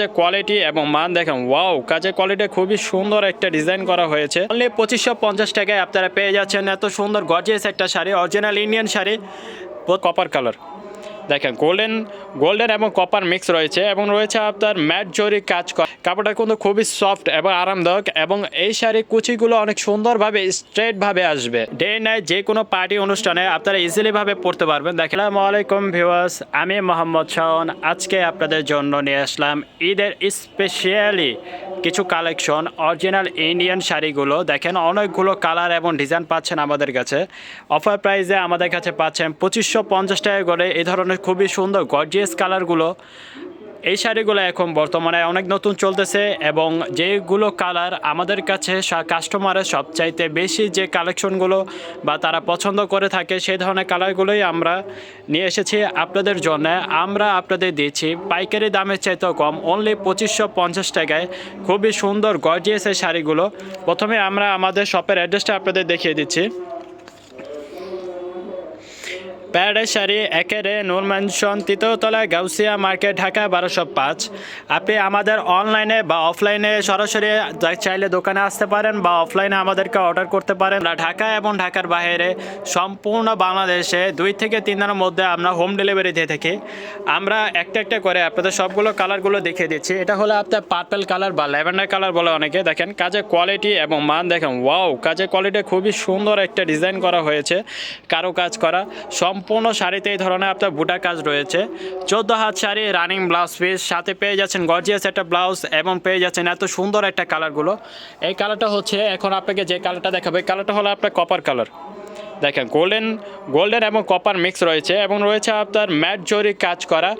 যে কোয়ালিটি এবং মান দেখেন ওয়াও কাজের কোয়ালিটি খুবই সুন্দর একটা ডিজাইন করা হয়েছে। অনলি পঁচিশশো পঞ্চাশ টাকায় আপনারা পেয়ে যাচ্ছেন এত সুন্দর গর্জিয়াস একটা sari original Indian sari copper colour দেখেন গোল্ডেন গোল্ডেন এবং কপার মিক্স রয়েছে এবং রয়েছে আপনার ম্যাট জরি কাজ করা। কাপড়টা কিন্তু খুবই সফট এবং আরামদায়ক এবং এই শাড়ি কুচিগুলো অনেক সুন্দরভাবে স্ট্রেটভাবে আসবে। ডে নাইট যে কোনো পার্টি অনুষ্ঠানে আপনারা ইজিলি ভাবে পড়তে পারবেন। দেখেন আলাইকুম ভিউয়ার্স আমি মোহাম্মদ শাহন আজকে আপনাদের জন্য নিয়ে আসলাম ঈদের স্পেশালি কিছু কালেকশন অরিজিনাল ইন্ডিয়ান শাড়িগুলো। দেখেন, অনেকগুলো কালার এবং ডিজাইন পাচ্ছেন আমাদের কাছে। অফার প্রাইসে আমাদের কাছে পাচ্ছেন পঁচিশশো পঞ্চাশ টাকা করে। এই ধরনের খুবই সুন্দর গর্জিয়াস কালারগুলো এই শাড়িগুলো এখন বর্তমানে অনেক নতুন চলতেছে এবং যেগুলো কালার আমাদের কাছে কাস্টমারের সবচাইতে বেশি যে কালেকশনগুলো বা তারা পছন্দ করে থাকে সেই ধরনের কালারগুলোই আমরা নিয়ে এসেছি আপনাদের জন্য। আমরা আপনাদের দিচ্ছি পাইকারি দামের চাইতেও কম অনলি পঁচিশশো পঞ্চাশ টাকায়। খুবই সুন্দর গর্জিয়াস এই শাড়িগুলো। প্রথমে আমরা আমাদের শপের অ্যাড্রেসটা আপনাদের দেখিয়ে দিচ্ছি। প্যারাডাইস শাড়ি একেরে, নূর ম্যানশন তৃতীয়তলা গাউসিয়া মার্কেট, ঢাকা, বারোশো পাঁচ। আপনি আমাদের অনলাইনে বা অফলাইনে সরাসরি চাইলে দোকানে আসতে পারেন বা অফলাইনে আমাদেরকে অর্ডার করতে পারেন। ঢাকা এবং ঢাকার বাইরে সম্পূর্ণ বাংলাদেশে দুই থেকে তিন দিনের মধ্যে আমরা হোম ডেলিভারি দিয়ে থাকি। আমরা একটা একটা করে আপনাদের সবগুলো কালারগুলো দেখিয়ে দিচ্ছি। এটা হলো আপনার পার্পেল কালার বা ল্যাভেন্ডার কালার বলে অনেকে দেখেন। কাজের কোয়ালিটি এবং মান দেখেন, ওয়াও! কাজের কোয়ালিটি খুবই সুন্দর একটা ডিজাইন করা হয়েছে কারও। কাজ করা সম্পূর্ণ শাড়িতে এই ধরনের আপনার বুটা কাজ রয়েছে। চোদ্দ হাত শাড়ি রানিং ব্লাউজ পিস সাথে পেয়ে যাচ্ছেন গর্জিয়াস একটা ব্লাউজ এবং পেয়ে যাচ্ছেন এত সুন্দর একটা কালারগুলো এই কালারটা হচ্ছে, এখন আপনাকে যে কালারটা দেখাবে, এই কালারটা হলো আপনার কপার কালার দেখেন গোল্ডেন গোল্ডেন এবং কপার মিক্স রয়েছে এবং রয়েছে আপনার ম্যাট জরি কাজ করা।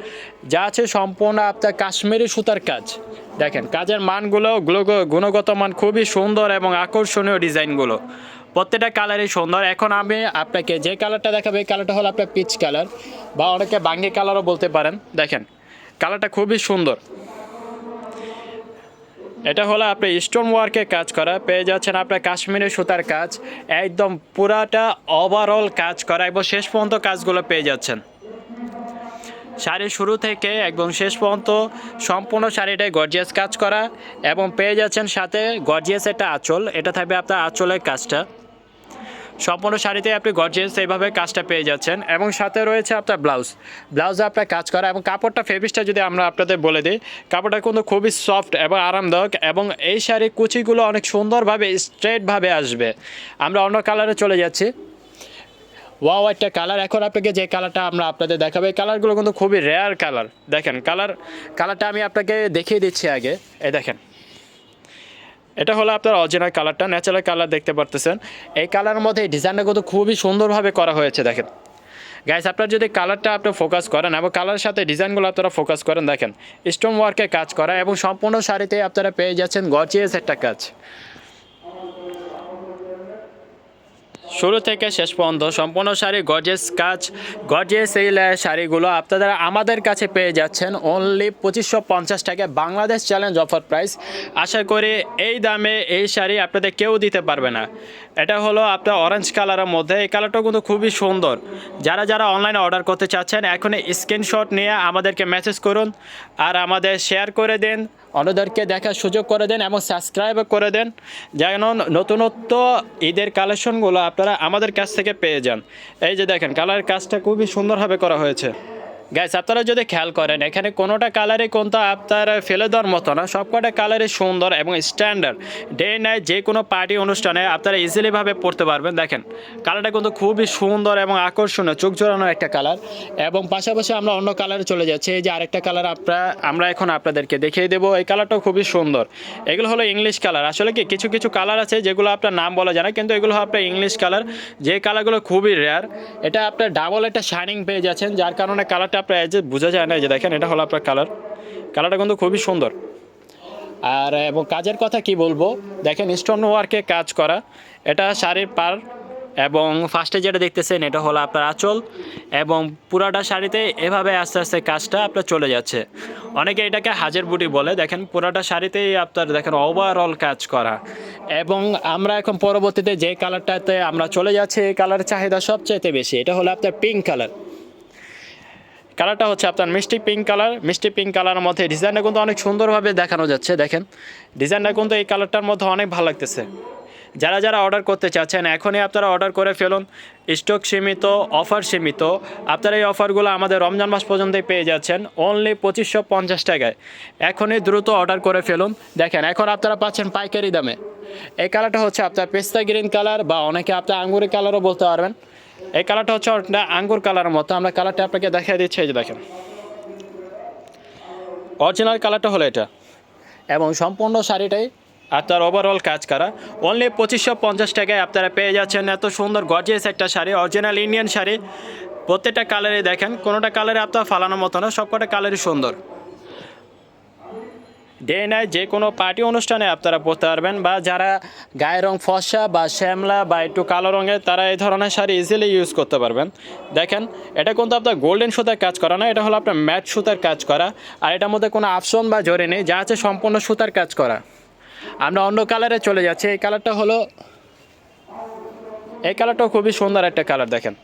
যা আছে সম্পূর্ণ আপনার কাশ্মীরি সুতার কাজ। দেখেন, কাজের মানগুলো গুলো- গুণগত মান খুবই সুন্দর এবং আকর্ষণীয় ডিজাইনগুলো। প্রত্যেকটা কালারই সুন্দর। এখন আমি আপনাকে যে কালারটা দেখাবো, এই কালারটা হলো আপনার পিচ কালার বা অনেকে বাঙ্গি কালারও বলতে পারেন। দেখেন কালারটা খুবই সুন্দর। এটা হলো আপনি স্টোন ওয়ার্কে কাজ করা, পেয়ে যাচ্ছেন আপনার কাশ্মীরি সুতার কাজ, একদম পুরাটা ওভারঅল কাজ করা, এবং শেষ পর্যন্ত কাজগুলো পেয়ে যাচ্ছেন। শাড়ির শুরু থেকে একদম শেষ পর্যন্ত সম্পূর্ণ শাড়িটাই গর্জিয়াস কাজ করা, এবং পেয়ে যাচ্ছেন সাথে গর্জিয়াস একটা আঁচল, এটা থাকবে আপনার আঁচলের কাজটা। সম্পূর্ণ শাড়িতে আপনি গর্জিয়াস এইভাবে কাজটা পেয়ে যাচ্ছেন। এবং সাথে রয়েছে আপনার ব্লাউজ ব্লাউজে আপনার কাজ করা এবং কাপড়টা ফেব্রিক্সটা যদি আমরা আপনাদের বলে দিই, কাপড়টা কিন্তু খুবই সফট এবং আরামদায়ক এবং এই শাড়ির কুচিগুলো অনেক সুন্দরভাবে স্ট্রেটভাবে আসবে। আমরা অন্য কালারে চলে যাচ্ছি। ওয়াও একটা কালার এখন আপনাকে যে কালারটা আমরা আপনাদের দেখাবো, এই কালারগুলো কিন্তু খুবই রেয়ার কালার দেখেন কালার কালারটা আমি আপনাকে দেখিয়ে দিচ্ছি আগে। এই দেখেন। এটা হলো আপনার অরিজিনাল কালারটা ন্যাচারাল কালার দেখতে পারতেছেন। এই কালারের মধ্যে এই ডিজাইনটা কিন্তু খুবই সুন্দরভাবে করা হয়েছে, দেখেন। গাইস আপনার যদি কালারটা আপনি ফোকাস করেন এবং কালারের সাথে ডিজাইনগুলো আপনারা ফোকাস করেন, দেখেন স্টোন ওয়ার্কে কাজ করা এবং সম্পূর্ণ শাড়িতে আপনারা পেয়ে যাচ্ছেন গর্জিয়াস একটা কাজ। শুরু থেকে শেষ পর্যন্ত সম্পূর্ণ শাড়ি গর্জেস কাজ গর্জেস এই শাড়িগুলো আপনারা আমাদের কাছে পেয়ে যাচ্ছেন। অনলি পঁচিশশো পঞ্চাশ টাকায় বাংলাদেশ চ্যালেঞ্জ অফার প্রাইস আশা করি এই দামে এই শাড়ি আপনাদের কেউ দিতে পারবে না। এটা হলো আপনার অরেঞ্জ কালারের মধ্যে। এই কালারটা কিন্তু খুবই সুন্দর। যারা যারা অনলাইনে অর্ডার করতে চাচ্ছেন এখন স্ক্রিনশট নিয়ে আমাদেরকে মেসেজ করুন। আর আমাদের শেয়ার করে দিন। অন্যদেরকে দেখার সুযোগ করে দেন এবং সাবস্ক্রাইব করে দেন, যেন নতুনত্ব ঈদের কালেকশনগুলো আপনারা আমাদের কাছ থেকে পেয়ে যান। এই যে দেখেন কালার কাজটা খুবই সুন্দরভাবে করা হয়েছে। গ্যাস আপনারা যদি খেয়াল করেন, এখানে কোনোটা কালারই কোনটা আপনার ফেলে দেওয়ার মতো না, সবকটা কালারই সুন্দর এবং স্ট্যান্ডার্ড ডে নাইট যে কোনো পার্টি অনুষ্ঠানে আপনারা ইজিলিভাবে পড়তে পারবেন। দেখেন কালারটা কিন্তু খুবই সুন্দর এবং আকর্ষণীয়, চোখ জোড়ানো একটা কালার এবং পাশাপাশি আমরা অন্য কালারে চলে যাচ্ছি। এই যে আরেকটা কালার আপনারা আমরা এখন আপনাদেরকে দেখিয়ে দেবো। এই কালারটাও খুবই সুন্দর। এগুলো হলো ইংলিশ কালার আসলে কি, কিছু কিছু কালার আছে যেগুলো আপনার নাম বলা যায় না, কিন্তু এগুলো আপনার ইংলিশ কালার যে কালারগুলো খুবই রেয়ার এটা আপনার ডাবল একটা শাইনিং পেয়ে যাচ্ছেন। যার কারণে কালারটা আপনার এই যে বোঝা যায় না যে দেখেন, এটা হলো আপনার কালার কালারটা কিন্তু খুবই সুন্দর। আর, এবং কাজের কথা কি বলব? দেখেন স্টোন ওয়ার্কে কাজ করা, এটা শাড়ির পার, এবং ফার্স্টে যেটা দেখতেছেন, এটা হলো আপনার আঁচল, এবং পুরাটা শাড়িতে এভাবে আস্তে আস্তে কাজটা আপনার চলে যাচ্ছে। অনেকে এটাকে হাজার বুটি বলে, দেখেন, পুরাটা শাড়িতেই আপনার, দেখেন ওভারঅল কাজ করা। এবং আমরা এখন পরবর্তীতে যে কালারটাতে আমরা চলে যাচ্ছি, এই কালারের চাহিদা সবচাইতে বেশি, এটা হলো আপনার পিঙ্ক কালার কালারটা হচ্ছে আপনার মিষ্টি পিঙ্ক কালার মিষ্টি পিঙ্ক কালারের মধ্যে ডিজাইনটা কিন্তু অনেক সুন্দরভাবে দেখানো যাচ্ছে, দেখেন। ডিজাইনটা কিন্তু এই কালারটার মধ্যে অনেক ভালো লাগতেছে। যারা যারা অর্ডার করতে চাচ্ছেন, এখনই আপনারা অর্ডার করে ফেলুন। স্টক সীমিত অফার সীমিত। আপনারা এই অফারগুলো আমাদের রমজান মাস পর্যন্তই পেয়ে যাচ্ছেন অনলি পঁচিশশো পঞ্চাশ টাকায়। এখনই দ্রুত অর্ডার করে ফেলুন। দেখেন, এখন আপনারা পাচ্ছেন পাইকারি দামে। এই কালারটা হচ্ছে আপনার পেস্তা গ্রিন কালার বা অনেকে আপনার আঙ্গুরি কালারও বলতে পারবেন। এই কালারটা হচ্ছে আঙ্গুর কালারের মতো। আমরা কালারটা আপনাকে দেখিয়ে দিচ্ছি, এই যে দেখেন। অরিজিনাল কালারটা হলো এটা। এবং সম্পূর্ণ শাড়িটাই আপনার ওভারঅল কাজ করা। অনলি পঁচিশশো পঞ্চাশ টাকায় আপনারা পেয়ে যাচ্ছেন এত সুন্দর গর্জিয়াস একটা শাড়ি অরিজিনাল ইন্ডিয়ান শাড়ি। প্রত্যেকটা কালারে দেখেন, কোনোটা কালারে আপনার ফালানোর মতো না, সবকটা কালারই সুন্দর। ডে নাইট যে কোনো পার্টি অনুষ্ঠানে আপনারা পরতে পারবেন বা যারা গায়ের রং ফসা বা শ্যামলা বা একটু কালো রঙের, তারা এই ধরনের শাড়ি ইজিলি ইউজ করতে পারবেন। দেখেন, এটা কিন্তু আপনার গোল্ডেন সুতার কাজ করা না, এটা হলো আপনার ম্যাট সুতার কাজ করা। আর এটার মধ্যে কোনো আপশন বা জড়ে নেই, যা আছে সম্পূর্ণ সুতার কাজ করা। আমরা অন্য কালারে চলে যাচ্ছি, এই কালারটা হলো, এই কালারটাও খুবই সুন্দর একটা কালার দেখেন।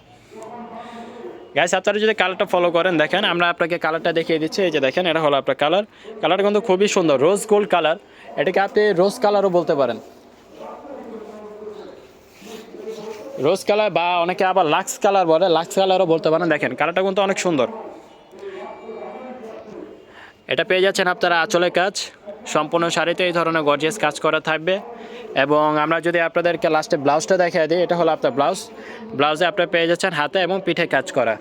গাইস আপনারা যদি কালারটা ফলো করেন, দেখেন, আমরা আপনাকে কালারটা দেখিয়ে দিচ্ছি। এই যে দেখেন, এটা হলো আপনার কালার কালারটা কিন্তু খুবই সুন্দর রোজ গোল্ড কালার এটাকে আপনি রোজ কালারও বলতে পারেন। রোজ কালার বা অনেকে আবার লাক্স কালার বলে লাক্স কালারও বলতে পারেন। দেখেন কালারটা কিন্তু অনেক সুন্দর। এটা পেয়ে যাচ্ছেন আপনারা আঁচলের কাজ। সম্পূর্ণ শাড়িতে এই ধরনের গর্জিয়াস কাজ করা থাকবে। এবং আমরা যদি আপনাদেরকে লাস্টে ব্লাউজটা দেখিয়ে দিই, এটা হলো আপনার ব্লাউজ। ব্লাউজে আপনারা পেয়ে যাচ্ছেন হাতে এবং পিঠে কাজ করা।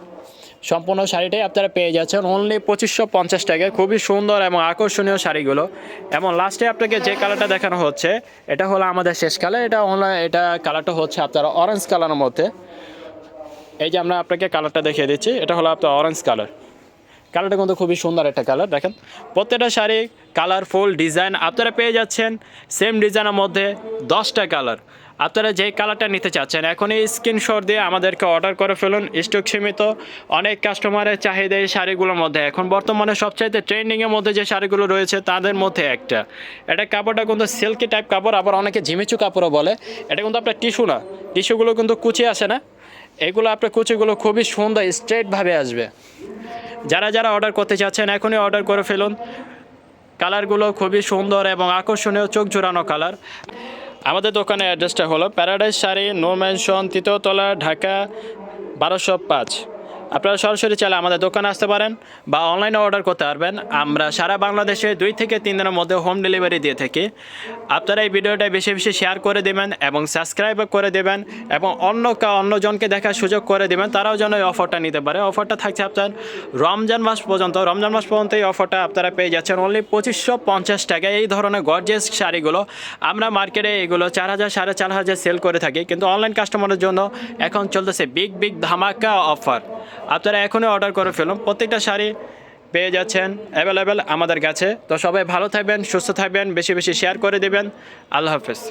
সম্পূর্ণ শাড়িটাই আপনারা পেয়ে যাচ্ছেন অনলি পঁচিশশো পঞ্চাশ টাকায়। খুবই সুন্দর এবং আকর্ষণীয় শাড়িগুলো। এবং লাস্টে আপনাকে যে কালারটা দেখানো হচ্ছে, এটা হলো আমাদের শেষ কালার এটা অনলাইন এটা কালারটা হচ্ছে আপনার অরেঞ্জ কালারের মধ্যে। এই যে আমরা আপনাকে কালারটা দেখিয়ে দিচ্ছি, এটা হলো আপনার অরেঞ্জ কালার কালারটা কিন্তু খুবই সুন্দর একটা কালার দেখেন। প্রত্যেকটা শাড়ি কালারফুল ডিজাইন আপনারা পেয়ে যাচ্ছেন। সেম ডিজাইনের মধ্যে দশটা কালার আপনারা যে কালারটা নিতে চাচ্ছেন, এখনই স্ক্রিনশট দিয়ে আমাদেরকে অর্ডার করে ফেলুন। স্টক সীমিত, অনেক কাস্টমারের চাহিদা এই শাড়িগুলোর মধ্যে। এখন বর্তমানে সবচাইতে ট্রেন্ডিংয়ের মধ্যে যে শাড়িগুলো রয়েছে, তাদের মধ্যে একটা। এটা কাপড়টা কিন্তু সিল্কি টাইপ কাপড়, আবার অনেকে ঝিমিচু কাপড়ও বলে। এটা কিন্তু আপনার টিস্যু না। টিস্যুগুলো কিন্তু কুচি আসে না। এগুলো, আপনার কুচিগুলো খুবই সুন্দর স্ট্রেটভাবে আসবে। যারা যারা অর্ডার করতে চাচ্ছেন এখনই অর্ডার করে ফেলুন। কালারগুলো খুবই সুন্দর এবং আকর্ষণীয়, চোখ জোড়ানো কালার। আমাদের দোকানের অ্যাড্রেসটা হলো প্যারাডাইস শাড়ি, নো ম্যানশন তৃতীয়তলা ঢাকা, বারোশো পাঁচ। আপনারা সরাসরি চাইলে আমাদের দোকানে আসতে পারেন বা অনলাইনে অর্ডার করতে পারবেন। আমরা সারা বাংলাদেশে দুই থেকে তিন দিনের মধ্যে হোম ডেলিভারি দিয়ে থাকি। আপনারা এই ভিডিওটা বেশি বেশি শেয়ার করে দেবেন এবং সাবস্ক্রাইব করে দেবেন এবং অন্য অন্যজনকে দেখার সুযোগ করে দেবেন, তারাও যেন এই অফারটা নিতে পারে। অফারটা থাকছে আপনার রমজান মাস পর্যন্ত। রমজান মাস পর্যন্ত এই অফারটা আপনারা পেয়ে যাচ্ছেন অনলি পঁচিশশো পঞ্চাশ টাকায়। এই ধরনের গর্জেস শাড়িগুলো আমরা মার্কেটে এগুলো চার হাজার, সাড়ে চার হাজার সেল করে থাকি। কিন্তু অনলাইন কাস্টমারের জন্য এখন চলতেছে বিগ বিগ ধামাকা অফার আপনারা এখনই অর্ডার করে ফেলুন। প্রত্যেকটা শাড়ি পেয়ে যাচ্ছেন অ্যাভেলেবেল আমাদের কাছে। তো সবাই ভালো থাকবেন, সুস্থ থাকবেন, বেশি বেশি শেয়ার করে দেবেন। আল্লাহ হাফেজ।